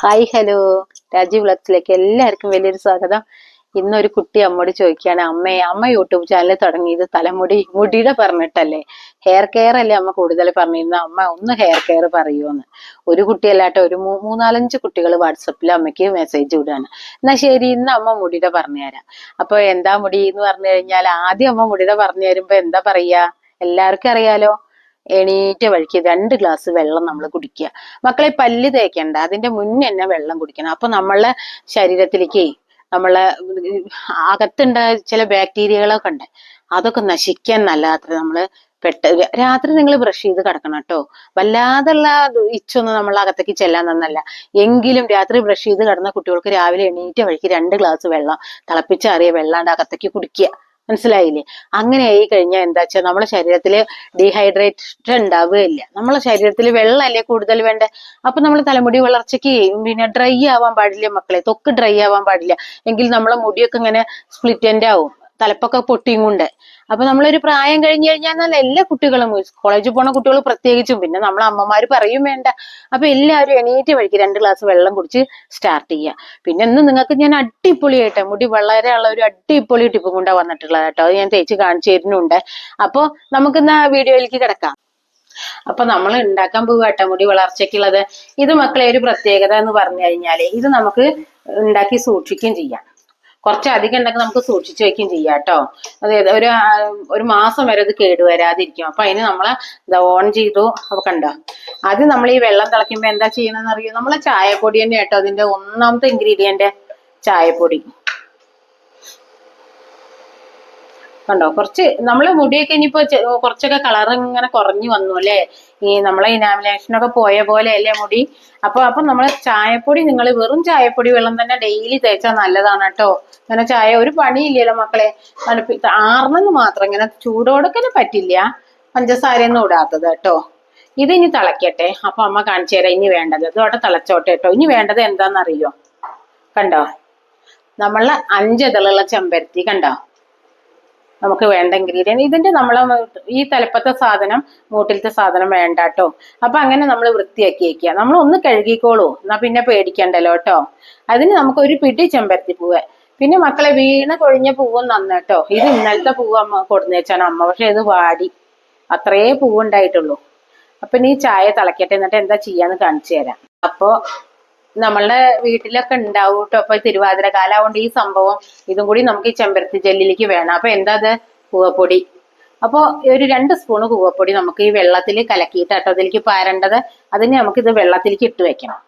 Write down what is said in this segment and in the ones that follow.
Hi hello Rajeev വ്ളഗ്സിലേക്ക് എല്ലാവർക്കും വലിയൊരു സ്വാഗതം. ഇന്നൊരു കുട്ടി അമ്മയോട് ചോദിക്കുകയാണ് അമ്മേ അമ്മ യൂട്യൂബ് ചാനൽ തുടങ്ങിയത് തലമുടി മുടിയുടെ പറഞ്ഞിട്ടല്ലേ? ഹെയർ കെയർ അല്ലേ അമ്മ കൂടുതൽ പറഞ്ഞിരുന്ന? അമ്മ ഒന്ന് ഹെയർ കെയർ പറയുമെന്ന് ഒരു കുട്ടിയല്ലാട്ടോ ഒരു മൂന്നാലഞ്ച് കുട്ടികൾ വാട്സപ്പിൽ അമ്മയ്ക്ക് മെസ്സേജ് വിടുകയാണ് എന്നാ ശരി ഇന്ന് അമ്മ മുടിയുടെ പറഞ്ഞുതരാം അപ്പൊ എന്താ മുടി എന്ന് പറഞ്ഞു കഴിഞ്ഞാൽ ആദ്യം അമ്മ മുടിയുടെ പറഞ്ഞു തരുമ്പോ എന്താ പറയാ? എല്ലാവർക്കും അറിയാലോ. എണീറ്റ വഴിക്ക് രണ്ട് ഗ്ലാസ് വെള്ളം നമ്മൾ കുടിക്കുക. മക്കളെ പല്ല് തേക്കേണ്ട. അതിന്റെ മുന്നേ തന്നെ വെള്ളം കുടിക്കണം. അപ്പൊ നമ്മളെ ശരീരത്തിലേക്ക് നമ്മളെ അകത്തുണ്ട ചില ബാക്ടീരിയകളൊക്കെ ഉണ്ട്. അതൊക്കെ നശിക്കാൻ നല്ലാത്ത നമ്മൾ പെട്ട രാത്രി നിങ്ങൾ ബ്രഷ് ചെയ്ത് കിടക്കണം കേട്ടോ. വല്ലാതുള്ള ഇച്ചൊന്നും നമ്മൾ അകത്തേക്ക് ചെല്ലാൻ നന്നല്ല എങ്കിലും രാത്രി ബ്രഷ് ചെയ്ത് കിടന്ന കുട്ടികൾക്ക് രാവിലെ എണീറ്റ വഴിക്ക് രണ്ട് ഗ്ലാസ് വെള്ളം തിളപ്പിച്ചാറിയ വെള്ളാണ്ട് അകത്തേക്ക് കുടിക്കുക. മനസ്സിലായില്ലേ? അങ്ങനെ ആയി കഴിഞ്ഞാൽ എന്താ വെച്ചാൽ നമ്മുടെ ശരീരത്തിൽ ഡീഹൈഡ്രേറ്റ് ഉണ്ടാവുകയില്ല. നമ്മളെ ശരീരത്തിൽ വെള്ളമല്ലേ കൂടുതൽ വേണ്ടേ? അപ്പൊ നമ്മൾ തലമുടി വളർച്ചയ്ക്ക് പിന്നെ ഡ്രൈ ആവാൻ പാടില്ല മക്കളെ. തൊക്ക് ഡ്രൈ ആവാൻ പാടില്ല. എങ്കിൽ നമ്മളെ മുടിയൊക്കെ ഇങ്ങനെ സ്പ്ലിറ്റന്റ് ആവും. തലപ്പൊക്കെ പൊട്ടിയും കൊണ്ട്. അപ്പൊ നമ്മളൊരു പ്രായം കഴിഞ്ഞു കഴിഞ്ഞാൽ എല്ലാ കുട്ടികളും കോളേജിൽ പോണ കുട്ടികൾ പ്രത്യേകിച്ചും പിന്നെ നമ്മളെ അമ്മമാർ പറയും വേണ്ട. അപ്പൊ എല്ലാവരും എണീറ്റ് വഴിക്ക് രണ്ട് ഗ്ലാസ് വെള്ളം കുടിച്ച് സ്റ്റാർട്ട് ചെയ്യുക പിന്നെ ഇന്ന് നിങ്ങൾക്ക് ഞാൻ അടിപൊളിയായിട്ട് മുടി വളരെ ഉള്ള ഒരു അടിപൊളി ടിപ്പും കൊണ്ടാ വന്നിട്ടുള്ളത് കേട്ടോ. അത് ഞാൻ തേച്ച് കാണിച്ചു തരുന്നുണ്ട്. അപ്പൊ നമുക്ക് ഇന്ന് ആ വീഡിയോയിലേക്ക് കിടക്കാം. അപ്പൊ നമ്മൾ ഉണ്ടാക്കാൻ പോകുക മുടി വളർച്ചയ്ക്കുള്ളത്. ഇത് മക്കളെ ഒരു പ്രത്യേകത എന്ന് പറഞ്ഞു കഴിഞ്ഞാൽ ഇത് നമുക്ക് ഉണ്ടാക്കി സൂക്ഷിക്കുകയും ചെയ്യാം. കുറച്ച് അധികം ഉണ്ടെങ്കിൽ നമുക്ക് സൂക്ഷിച്ചു വെക്കുകയും ചെയ്യാം കേട്ടോ. അതായത് ഒരു ഒരു മാസം വരെ അത് കേടുവരാതിരിക്കും. അപ്പൊ അതിന് നമ്മൾ ഓൺ ചെയ്തു. അപ്പൊ കണ്ടോ? അത് നമ്മൾ ഈ വെള്ളം തിളയ്ക്കുമ്പോ എന്താ ചെയ്യണമെന്ന് അറിയോ? നമ്മളെ ചായപ്പൊടി തന്നെ കേട്ടോ അതിന്റെ ഒന്നാമത്തെ ഇൻഗ്രീഡിയന്റ് ചായപ്പൊടി. കണ്ടോ? കുറച്ച് നമ്മളെ മുടിയൊക്കെ ഇനിയിപ്പോ കുറച്ചൊക്കെ കളർ ഇങ്ങനെ കുറഞ്ഞു വന്നു അല്ലേ? ഈ നമ്മളെ ഇനാമിനേഷൻ ഒക്കെ പോയ പോലെ അല്ലേ മുടി? അപ്പൊ അപ്പൊ നമ്മളെ ചായപ്പൊടി നിങ്ങൾ വെറും ചായപ്പൊടി വെള്ളം തന്നെ ഡെയിലി തേച്ചാൽ നല്ലതാണ് കേട്ടോ. അങ്ങനെ ചായ ഒരു പണിയില്ലല്ലോ മക്കളെ. തണുപ്പി ആറണമെന്ന് മാത്രം ഇങ്ങനെ ചൂടോടൊക്കെ പറ്റില്ല. പഞ്ചസാരയൊന്നും ഇടാത്തത് കേട്ടോ. ഇത് ഇനി തിളക്കട്ടെ. അപ്പൊ അമ്മ കാണിച്ചു തരാം ഇനി വേണ്ടത്. ഇതോടെ തിളച്ചോട്ടെ കേട്ടോ. ഇനി വേണ്ടത് എന്താണെന്നറിയോ കണ്ടോ? നമ്മളെ അഞ്ചിതളുള്ള ചെമ്പരത്തി കണ്ടോ? നമുക്ക് വേണ്ട ഇൻഗ്രീഡിയന്റ് ഇതിന്റെ നമ്മൾ ഈ തലപ്പത്തെ സാധനം മൂട്ടിലത്തെ സാധനം വേണ്ട കേട്ടോ അപ്പൊ അങ്ങനെ നമ്മൾ വൃത്തിയാക്കി വെക്കുക. നമ്മൾ ഒന്ന് കഴുകിക്കോളൂ. എന്നാ പിന്നെ പേടിക്കണ്ടല്ലോ കേട്ടോ അതിന് നമുക്ക് ഒരു പിടി ചെമ്പരത്തി പൂവ്. പിന്നെ മക്കളെ വീണ കൊഴിഞ്ഞ പൂവും നന്ന കേട്ടോ ഇത് ഇന്നലത്തെ പൂവ് അമ്മ കൊടുന്നു വെച്ചാണ് അമ്മ. പക്ഷെ ഇത് വാടി. അത്രേ പൂവുണ്ടായിട്ടുള്ളൂ. അപ്പൊ നീ ചായ തിളക്കട്ടെ. എന്നിട്ട് എന്താ ചെയ്യാന്ന് കാണിച്ചു തരാം. അപ്പൊ നമ്മളുടെ വീട്ടിലൊക്കെ ഉണ്ടാവും കേട്ടോ അപ്പൊ തിരുവാതിര കാലാവുകൊണ്ട് ഈ സംഭവം ഇതും കൂടി നമുക്ക് ഈ ചെമ്പരത്തി ജെല്ലിലേക്ക് വേണം. അപ്പൊ എന്താ അത്? കൂവപ്പൊടി. അപ്പൊ ഒരു രണ്ട് സ്പൂണ് കൂവപ്പൊടി നമുക്ക് ഈ വെള്ളത്തിൽ കലക്കിയിട്ട് കേട്ടോ. അതിലേക്ക് പാരേണ്ടത് അതിന് നമുക്ക് ഇത് വെള്ളത്തിലേക്ക് ഇട്ട് വെക്കണം.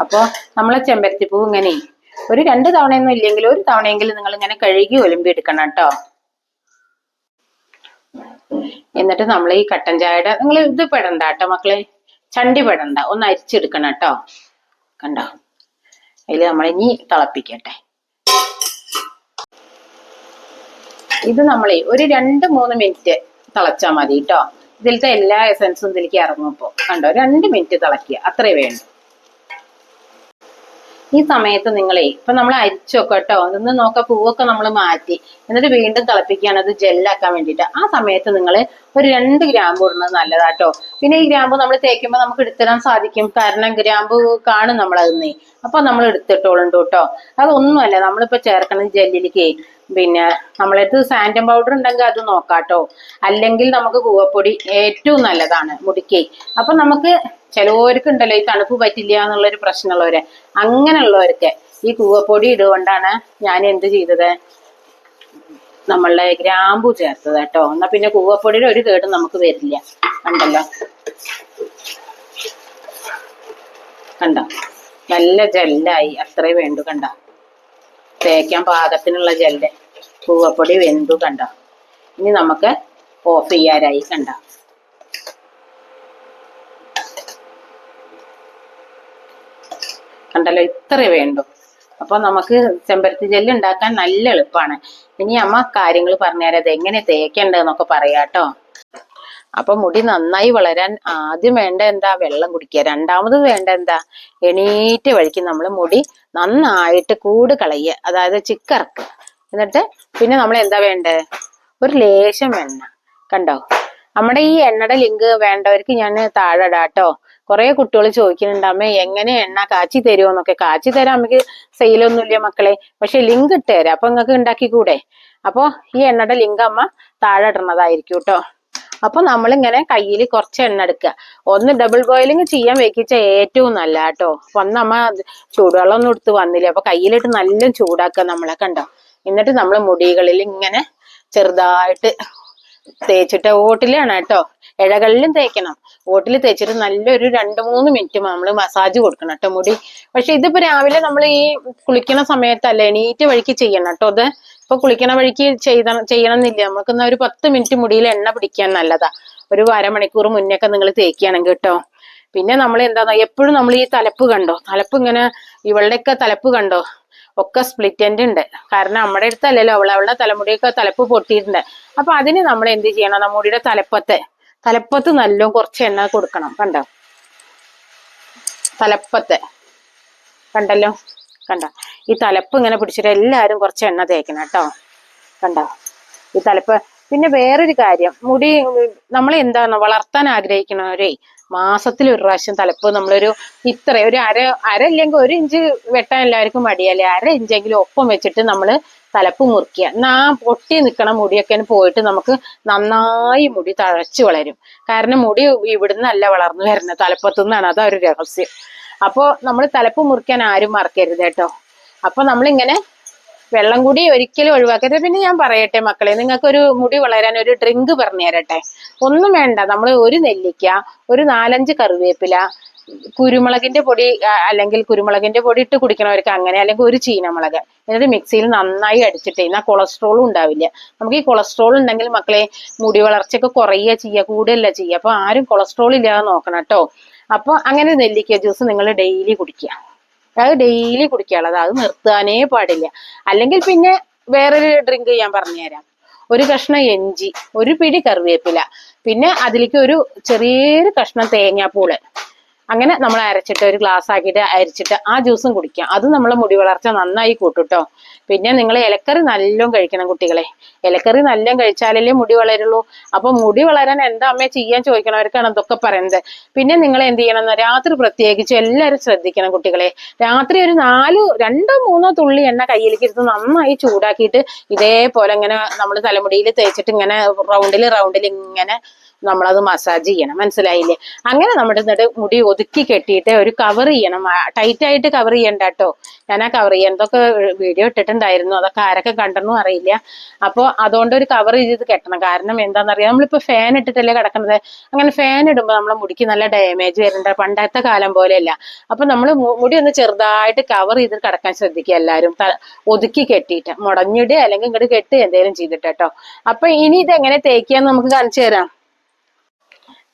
അപ്പോ നമ്മളെ ചെമ്പരത്തിപ്പൂ ഇങ്ങനെ ഒരു രണ്ട് തവണയൊന്നും ഇല്ലെങ്കിൽ ഒരു തവണയെങ്കിലും നിങ്ങൾ ഇങ്ങനെ കഴുകി ഒലുമ്പി എടുക്കണം കേട്ടോ. എന്നിട്ട് നമ്മൾ ഈ കട്ടൻ ചായയുടെ നിങ്ങൾ ഇത് പെടണ്ട കേട്ടോ മക്കളെ. ചണ്ടി പെടണ്ട. ഒന്ന് അരിച്ചെടുക്കണം കേട്ടോ. കണ്ടോ? അതിൽ നമ്മൾ ഇനി തിളപ്പിക്കട്ടെ. ഇത് നമ്മളെ ഒരു രണ്ട് മൂന്ന് മിനിറ്റ് തിളച്ചാൽ മതി കേട്ടോ. ഇതിലത്തെ എല്ലാ എസൻസും ഇതിലേക്ക് ഇറങ്ങും ഇപ്പോൾ കണ്ടോ? രണ്ട് മിനിറ്റ് തിളക്കുക അത്രേ വേണ്ടു. ഈ സമയത്ത് നിങ്ങളെ ഇപ്പൊ നമ്മൾ അരിച്ചൊക്കെ കേട്ടോ അതൊന്ന് നോക്ക പൂവൊക്കെ നമ്മൾ മാറ്റി എന്നിട്ട് വീണ്ടും തിളപ്പിക്കുകയാണ് അത് ജെല്ലാക്കാൻ വേണ്ടിയിട്ട്. ആ സമയത്ത് നിങ്ങൾ ഒരു രണ്ട് ഗ്രാമ്പു ഇടുന്നത് നല്ലതാട്ടോ. പിന്നെ ഈ ഗ്രാമ്പു നമ്മൾ തേക്കുമ്പോൾ നമുക്ക് എടുത്തിടാൻ സാധിക്കും. കാരണം ഗ്രാമ്പു കാണും നമ്മൾ അതിന്നേ അപ്പൊ നമ്മൾ എടുത്തിട്ടോളുണ്ട് കേട്ടോ അതൊന്നുമല്ല നമ്മളിപ്പോ ചേർക്കണം ജെല്ലിലേക്ക് പിന്നെ നമ്മളടുത്ത് സാൻഡം പൗഡർ ഉണ്ടെങ്കിൽ അത് നോക്കാട്ടോ. അല്ലെങ്കിൽ നമുക്ക് കൂവപ്പൊടി ഏറ്റവും നല്ലതാണ് മുടിക്ക്. അപ്പൊ നമുക്ക് ചിലവർക്ക് ഉണ്ടല്ലോ ഈ തണുപ്പ് പറ്റില്ല എന്നുള്ളൊരു പ്രശ്നമുള്ളവര്. അങ്ങനെയുള്ളവർക്ക് ഈ കൂവപ്പൊടി ഇതുകൊണ്ടാണ് ഞാൻ എന്ത് ചെയ്തത്? നമ്മളുടെ ഗ്രാമ്പു ചേർത്തത് കേട്ടോ. എന്നാ പിന്നെ കൂവപ്പൊടിയുടെ ഒരു കേടും നമുക്ക് വരില്ല. കണ്ടല്ലോ? കണ്ടോ? നല്ല ജെല്ലായി അത്രേ വേണ്ടു കണ്ടോ? തേക്കാൻ പാകത്തിനുള്ള ജെല്ല് പൂവപ്പൊടി വെന്തു കണ്ട? ഇനി നമുക്ക് ഓഫ് ചെയ്യാനായി കണ്ട? കണ്ടല്ലോ ഇത്ര വേണ്ടു. അപ്പൊ നമുക്ക് ചെമ്പരത്തി ജെല്ല് ഉണ്ടാക്കാൻ നല്ല എളുപ്പമാണ് ഇനി അമ്മ കാര്യങ്ങൾ പറഞ്ഞുതരാം. അത് എങ്ങനെ തേക്കേണ്ടതെന്നൊക്കെ പറയാട്ടോ അപ്പൊ മുടി നന്നായി വളരാൻ ആദ്യം വേണ്ട എന്താ? വെള്ളം കുടിക്കുക. രണ്ടാമത് വേണ്ട എന്താ? എണീറ്റ് വഴിക്ക് നമ്മൾ മുടി നന്നായിട്ട് കൂട് കളയുക. അതായത് ചിക്കറക്കുക എന്നിട്ട് പിന്നെ നമ്മൾ എന്താ വേണ്ടേ? ഒരു ലേശം എണ്ണ. കണ്ടോ? നമ്മുടെ ഈ എണ്ണയുടെ ലിങ്ക് വേണ്ടവർക്ക് ഞാൻ താഴെ ഇടാട്ടോ കുറെ കുട്ടികൾ ചോദിക്കുന്നുണ്ട് അമ്മ എങ്ങനെ എണ്ണ കാച്ചി തരുമോ എന്നൊക്കെ? കാച്ചി തരാൻ നമുക്ക് സെയിലൊന്നുമില്ല മക്കളെ. പക്ഷെ ലിങ്ക് ഇട്ട് തരാം. അപ്പൊ നിങ്ങൾക്ക് ഉണ്ടാക്കിക്കൂടെ? അപ്പൊ ഈ എണ്ണയുടെ ലിങ്ക് അമ്മ താഴെ ഇടണതായിരിക്കും കേട്ടോ. അപ്പൊ നമ്മളിങ്ങനെ കയ്യിൽ കുറച്ച് എണ്ണ എടുക്കുക. ഒന്ന് ഡബിൾ ബോയിലിംഗ് ചെയ്യാൻ വെക്കിച്ച ഏറ്റവും നല്ല കേട്ടോ അന്ന് അമ്മ ചൂടുവെള്ളം ഒന്നും എടുത്ത് വന്നില്ല? അപ്പൊ കയ്യിലിട്ട് നല്ല ചൂടാക്കുക നമ്മളെ കണ്ടോ? എന്നിട്ട് നമ്മൾ മുടികളിൽ ഇങ്ങനെ ചെറുതായിട്ട് തേച്ചിട്ട് ഓട്ടിലാണ് കേട്ടോ. ഇഴകളിലും തേക്കണം. ഓട്ടിൽ തേച്ചിട്ട് നല്ലൊരു രണ്ട് മൂന്ന് മിനിറ്റ് നമ്മൾ മസാജ് കൊടുക്കണം കേട്ടോ മുടി. പക്ഷെ ഇതിപ്പോ രാവിലെ നമ്മൾ ഈ കുളിക്കണ സമയത്തല്ല എണീറ്റ് വഴിക്ക് ചെയ്യണം കേട്ടോ അത് ഇപ്പൊ കുളിക്കണ വഴിക്ക് ചെയ്ത ചെയ്യണം എന്നില്ല നമുക്ക് ഒരു പത്ത് മിനിറ്റ് മുടിയിൽ എണ്ണ പിടിക്കാൻ നല്ലതാ. ഒരു അരമണിക്കൂർ മുന്നേക്കെ നിങ്ങൾ തേക്കുകയാണെങ്കിൽ കേട്ടോ. പിന്നെ നമ്മൾ എന്താ എപ്പോഴും നമ്മൾ ഈ തലപ്പ് കണ്ടോ? തലപ്പ് ഇങ്ങനെ ഇവളുടെയൊക്കെ തലപ്പ് കണ്ടോ? ഒക്കെ സ്പ്ലിറ്റ് എൻഡ് ഉണ്ട് കാരണം നമ്മുടെ അടുത്തല്ലല്ലോ അവൾ അവളുടെ തലമുടിയൊക്കെ തലപ്പ് പൊട്ടിയിട്ടുണ്ട്. അപ്പൊ അതിന് നമ്മൾ എന്ത് ചെയ്യണം? നമ്മുടെ തലപ്പത്തെ തലപ്പത്ത് നല്ല കുറച്ച് എണ്ണ കൊടുക്കണം. കണ്ടോ? തലപ്പത്തെ. കണ്ടല്ലോ? കണ്ടോ? ഈ തലപ്പ് ഇങ്ങനെ പിടിച്ചിട്ട് എല്ലാവരും കുറച്ച് എണ്ണ തേക്കണം കേട്ടോ. കണ്ട? ഈ തലപ്പ്. പിന്നെ വേറൊരു കാര്യം മുടി നമ്മൾ എന്താണ് വളർത്താൻ ആഗ്രഹിക്കുന്നവരെ മാസത്തിൽ ഒരു പ്രാവശ്യം തലപ്പ് നമ്മളൊരു ഇത്ര ഒരു അര അര ഇല്ലെങ്കിൽ ഒരു ഇഞ്ച് വെട്ടാൻ എല്ലാവർക്കും മടിയല്ലേ? അര ഇഞ്ചെങ്കിലും ഒപ്പം വെച്ചിട്ട് നമ്മൾ തലപ്പ് മുറിക്കുക. എന്നാ പൊട്ടി നിൽക്കണ മുടിയൊക്കെ പോയിട്ട് നമുക്ക് നന്നായി മുടി തഴച്ചു വളരും. കാരണം മുടി ഇവിടുന്നല്ല വളർന്നു വരുന്നത്. തലപ്പത്തു നിന്നാണ് അതാ ഒരു രഹസ്യം. അപ്പോ നമ്മൾ തലപ്പ് മുറിക്കാൻ ആരും മറക്കരുത് കേട്ടോ. അപ്പൊ നമ്മളിങ്ങനെ വെള്ളം കൂടി ഒരിക്കലും ഒഴിവാക്കരുത്. പിന്നെ ഞാൻ പറയട്ടെ മക്കളെ നിങ്ങൾക്ക് ഒരു മുടി വളരാൻ ഒരു ഡ്രിങ്ക് പറഞ്ഞു തരട്ടെ? ഒന്നും വേണ്ട. നമ്മൾ ഒരു നെല്ലിക്ക ഒരു നാലഞ്ച് കറിവേപ്പില കുരുമുളകിന്റെ പൊടി അല്ലെങ്കിൽ കുരുമുളകിന്റെ പൊടി ഇട്ട് കുടിക്കണവർക്ക് അങ്ങനെ അല്ലെങ്കിൽ ഒരു ചീനമുളക്. എന്നിട്ട് മിക്സിയിൽ നന്നായി അടിച്ചിട്ട് എന്നാൽ കൊളസ്ട്രോളും ഉണ്ടാവില്ല. നമുക്ക് ഈ കൊളസ്ട്രോൾ ഉണ്ടെങ്കിൽ മക്കളെ മുടി വളർച്ചയൊക്കെ കുറയുക ചെയ്യുക കൂടുതലല്ല ചെയ്യുക അപ്പൊ ആരും കൊളസ്ട്രോൾ ഇല്ലാതെ നോക്കണം കേട്ടോ. അപ്പൊ അങ്ങനെ നെല്ലിക്ക ജ്യൂസ് നിങ്ങൾ ഡെയിലി കുടിക്കുക. അതായത് ഡെയിലി കുടിക്കാനുള്ളത് അത് നിർത്താനേ പാടില്ല. അല്ലെങ്കിൽ പിന്നെ വേറൊരു ഡ്രിങ്ക് ഞാൻ പറഞ്ഞുതരാം. ഒരു കഷ്ണം എഞ്ചി ഒരു പിടി കറിവേപ്പില പിന്നെ അതിലേക്ക് ഒരു ചെറിയൊരു കഷ്ണം തേങ്ങാപ്പൂൾ അങ്ങനെ നമ്മൾ അരച്ചിട്ട് ഒരു ഗ്ലാസ് ആക്കിയിട്ട് അരച്ചിട്ട് ആ ജ്യൂസും കുടിക്കാം. അത് നമ്മളെ മുടി വളർച്ച നന്നായി കൂട്ടുട്ടോ പിന്നെ നിങ്ങൾ ഇലക്കറി നല്ലോണം കഴിക്കണം കുട്ടികളെ. ഇലക്കറി നല്ലോണം കഴിച്ചാലല്ലേ മുടി വളരുള്ളൂ. അപ്പൊ മുടി വളരാൻ എന്താ അമ്മയെ ചെയ്യാൻ ചോദിക്കണവർക്കാണ് ഇതൊക്കെ പറയുന്നത്. പിന്നെ നിങ്ങൾ എന്ത് ചെയ്യണം രാത്രി പ്രത്യേകിച്ച് എല്ലാവരും ശ്രദ്ധിക്കണം കുട്ടികളെ. രാത്രി ഒരു നാല് രണ്ടോ മൂന്നോ തുള്ളി എണ്ണ കയ്യിലേക്ക് എടുത്ത് നന്നായി ചൂടാക്കിയിട്ട് ഇതേപോലെ ഇങ്ങനെ നമ്മൾ തലമുടിയിൽ തേച്ചിട്ട് ഇങ്ങനെ റൗണ്ടിൽ റൗണ്ടിൽ ഇങ്ങനെ നമ്മളത് മസാജ് ചെയ്യണം. മനസ്സിലായില്ലേ? അങ്ങനെ നമ്മുടെ എന്നിട്ട് മുടി ഒതുക്കി കെട്ടിയിട്ട് ഒരു കവർ ചെയ്യണം. ടൈറ്റ് ആയിട്ട് കവർ ചെയ്യണ്ട കേട്ടോ ഞാൻ ആ കവർ ചെയ്യണതൊക്കെ വീഡിയോ ഇട്ടിട്ടുണ്ടായിരുന്നു? അതൊക്കെ ആരൊക്കെ കണ്ടെന്നും അറിയില്ല. അപ്പോൾ അതുകൊണ്ട് ഒരു കവർ ചെയ്ത് കെട്ടണം. കാരണം എന്താണെന്നറിയാം നമ്മളിപ്പോൾ ഫാൻ ഇട്ടിട്ടല്ലേ കിടക്കുന്നത് അങ്ങനെ ഫാൻ ഇടുമ്പോൾ നമ്മളെ മുടിക്ക് നല്ല ഡാമേജ് വരുന്നുണ്ട് പണ്ടത്തെ കാലം പോലെയല്ല. അപ്പൊ നമ്മൾ മുടി ഒന്ന് ചെറുതായിട്ട് കവർ ചെയ്ത് കിടക്കാൻ ശ്രദ്ധിക്കുക എല്ലാവരും ഒതുക്കി കെട്ടിയിട്ട്. മുടഞ്ഞിടുക അല്ലെങ്കിൽ ഇങ്ങോട്ട് കെട്ട് എന്തെങ്കിലും ചെയ്തിട്ട് കേട്ടോ അപ്പൊ ഇനി ഇത് എങ്ങനെ തേക്കുക നമുക്ക് കാണിച്ചു തരാം.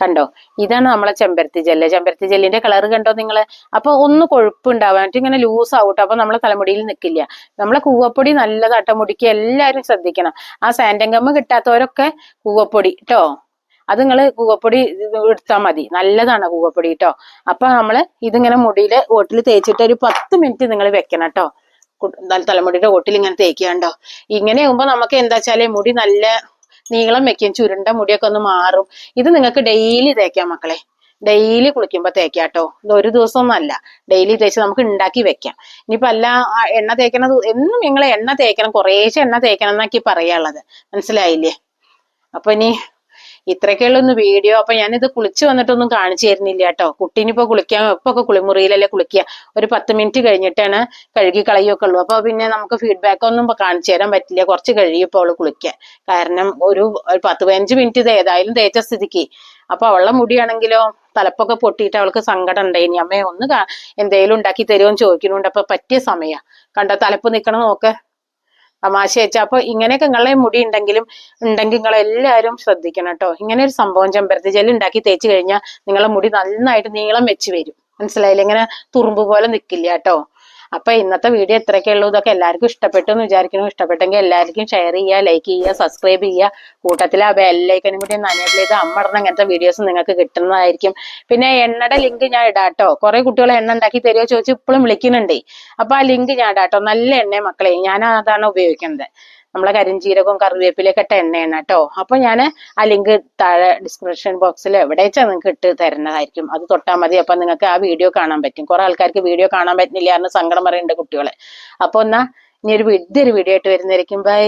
കണ്ടോ? ഇതാണ് നമ്മളെ ചെമ്പരത്തി ജെല്ല്. ചെമ്പരത്തി ജെല്ലിന്റെ കളർ കണ്ടോ നിങ്ങൾ അപ്പൊ ഒന്ന് കൊഴുപ്പുണ്ടാവാൻ ഇങ്ങനെ ലൂസ് ആവട്ടെ അപ്പൊ നമ്മളെ തലമുടിയിൽ നിൽക്കില്ല നമ്മളെ കൂവപ്പൊടി നല്ല തട്ടമുടിക്ക് എല്ലാവരും ശ്രദ്ധിക്കണം. ആ സാൻഡങ്കമ്മ കിട്ടാത്തവരൊക്കെ കൂവപ്പൊടി കേട്ടോ അത് നിങ്ങൾ കൂവപ്പൊടി എടുത്താൽ മതി. നല്ലതാണ് കൂവപ്പൊടി കേട്ടോ അപ്പൊ നമ്മൾ ഇതിങ്ങനെ മുടിയിൽ ഓട്ടിൽ തേച്ചിട്ട് ഒരു പത്ത് മിനിറ്റ് നിങ്ങൾ വെക്കണം കേട്ടോ തലമുടിയുടെ ഓട്ടിൽ ഇങ്ങനെ തേക്കുകണ്ടോ ഇങ്ങനെ ആകുമ്പോ നമുക്ക് എന്താ വെച്ചാൽ മുടി നല്ല നീളം വെക്കും ചുരുണ്ട മുടിയൊക്കെ ഒന്ന് മാറും. ഇത് നിങ്ങൾക്ക് ഡെയിലി തേക്കാം മക്കളെ. ഡെയിലി കുളിക്കുമ്പോൾ തേക്കാം കേട്ടോ. ഇത് ഒരു ദിവസം ഒന്നല്ല ഡെയിലി തേച്ച് നമുക്ക് ഉണ്ടാക്കി വെക്കാം. ഇനിയിപ്പോൾ അല്ല എണ്ണ തേക്കണത് എന്നും നിങ്ങൾ എണ്ണ തേക്കണം. കുറേശ്ശെ എണ്ണ തേക്കണം എന്നൊക്കെ പറയാനുള്ളത്. മനസ്സിലായില്ലേ? അപ്പൊ ഇനി ഇത്രയൊക്കെയുള്ള ഒന്ന് വീഡിയോ അപ്പൊ ഞാനിത് കുളിച്ചു വന്നിട്ടൊന്നും കാണിച്ചു തരുന്നില്ല കേട്ടോ. കുട്ടീനിപ്പോ കുളിക്കാൻ ഇപ്പൊ ഒക്കെ കുളിമുറിയിലല്ലേ കുളിക്കുക ഒരു പത്ത് മിനിറ്റ് കഴിഞ്ഞിട്ടാണ് കഴുകി കളയൊക്കെ ഉള്ളൂ. അപ്പൊ പിന്നെ നമുക്ക് ഫീഡ്ബാക്ക് ഒന്നും കാണിച്ചു തരാൻ പറ്റില്ല. കുറച്ച് കഴിയുമ്പോൾ അവൾ കുളിക്കാൻ. കാരണം ഒരു പത്ത് പതിനഞ്ച് മിനിറ്റ് ഇത് ഏതായാലും തേച്ച സ്ഥിതിക്ക്. അപ്പൊ അവളുടെ മുടിയാണെങ്കിലോ തലപ്പൊക്കെ പൊട്ടിയിട്ട് അവൾക്ക് സങ്കടം ഉണ്ടായിനി. അമ്മയെ ഒന്ന് എന്തേലും ഉണ്ടാക്കി തരുമോ എന്ന് ചോദിക്കുന്നുണ്ട്. അപ്പൊ പറ്റിയ സമയ. കണ്ട തലപ്പ് നിക്കണം നോക്ക്. തമാശ വെച്ചാൽ അപ്പൊ ഇങ്ങനെയൊക്കെ നിങ്ങളെ മുടി ഉണ്ടെങ്കിലും ഉണ്ടെങ്കിൽ നിങ്ങൾ എല്ലാവരും ശ്രദ്ധിക്കണം കേട്ടോ. ഇങ്ങനെ ഒരു സംഭവം ചെമ്പരത്തി ജെല്ല് ഉണ്ടാക്കി തേച്ച് കഴിഞ്ഞാൽ നിങ്ങളെ മുടി നന്നായിട്ട് നീളം വെച്ച് വരും. മനസ്സിലായില്ലേ? ഇങ്ങനെ തുറുമ്പ് പോലെ നിൽക്കില്ല കേട്ടോ. അപ്പൊ ഇന്നത്തെ വീഡിയോ എത്രയൊക്കെ ഉള്ളൂ. ഇതൊക്കെ എല്ലാവർക്കും ഇഷ്ടപ്പെട്ടു എന്ന് വിചാരിക്കുന്നു. ഇഷ്ടപ്പെട്ടെങ്കിൽ എല്ലാവർക്കും ഷെയർ ചെയ്യുക ലൈക്ക് ചെയ്യുക സബ്സ്ക്രൈബ് ചെയ്യുക. കൂട്ടത്തിൽ ആ ബെല്ലൈക്കനും കൂടി ഒന്ന് അനേബിൾ ചെയ്ത് അമ്മടന്ന് അങ്ങനത്തെ വീഡിയോസ് നിങ്ങൾക്ക് കിട്ടുന്നതായിരിക്കും. പിന്നെ എണ്ണയുടെ ലിങ്ക് ഞാൻ ഇടാട്ടോ. കുറെ കുട്ടികൾ എണ്ണ ഉണ്ടാക്കി തരുമോ ചോദിച്ചു ഇപ്പോഴും വിളിക്കുന്നുണ്ട്. അപ്പൊ ആ ലിങ്ക് ഞാൻ ഇടാട്ടോ. നല്ല എണ്ണ മക്കളെ. ഞാൻ അതാണ് ഉപയോഗിക്കുന്നത്. നമ്മളെ കരിഞ്ചീരകവും കറിവേപ്പിലൊക്കെ ഇട്ട എണ്ണയാണ് കേട്ടോ. അപ്പൊ ഞാൻ ആ ലിങ്ക് താഴെ ഡിസ്ക്രിപ്ഷൻ ബോക്സിൽ എവിടെ വെച്ചാൽ നിങ്ങൾക്ക് ഇട്ട് തരുന്നതായിരിക്കും. അത് തൊട്ടാൽ മതി. അപ്പൊ നിങ്ങൾക്ക് ആ വീഡിയോ കാണാൻ പറ്റും. കുറെ ആൾക്കാർക്ക് വീഡിയോ കാണാൻ പറ്റുന്നില്ല എന്ന് സങ്കടം പറയുന്നുണ്ട് കുട്ടികളെ. അപ്പൊ എന്നാ ഇനി ഒരു വലിയൊരു വീഡിയോ ആയിട്ട് വരുന്നതായിരിക്കും. ബൈ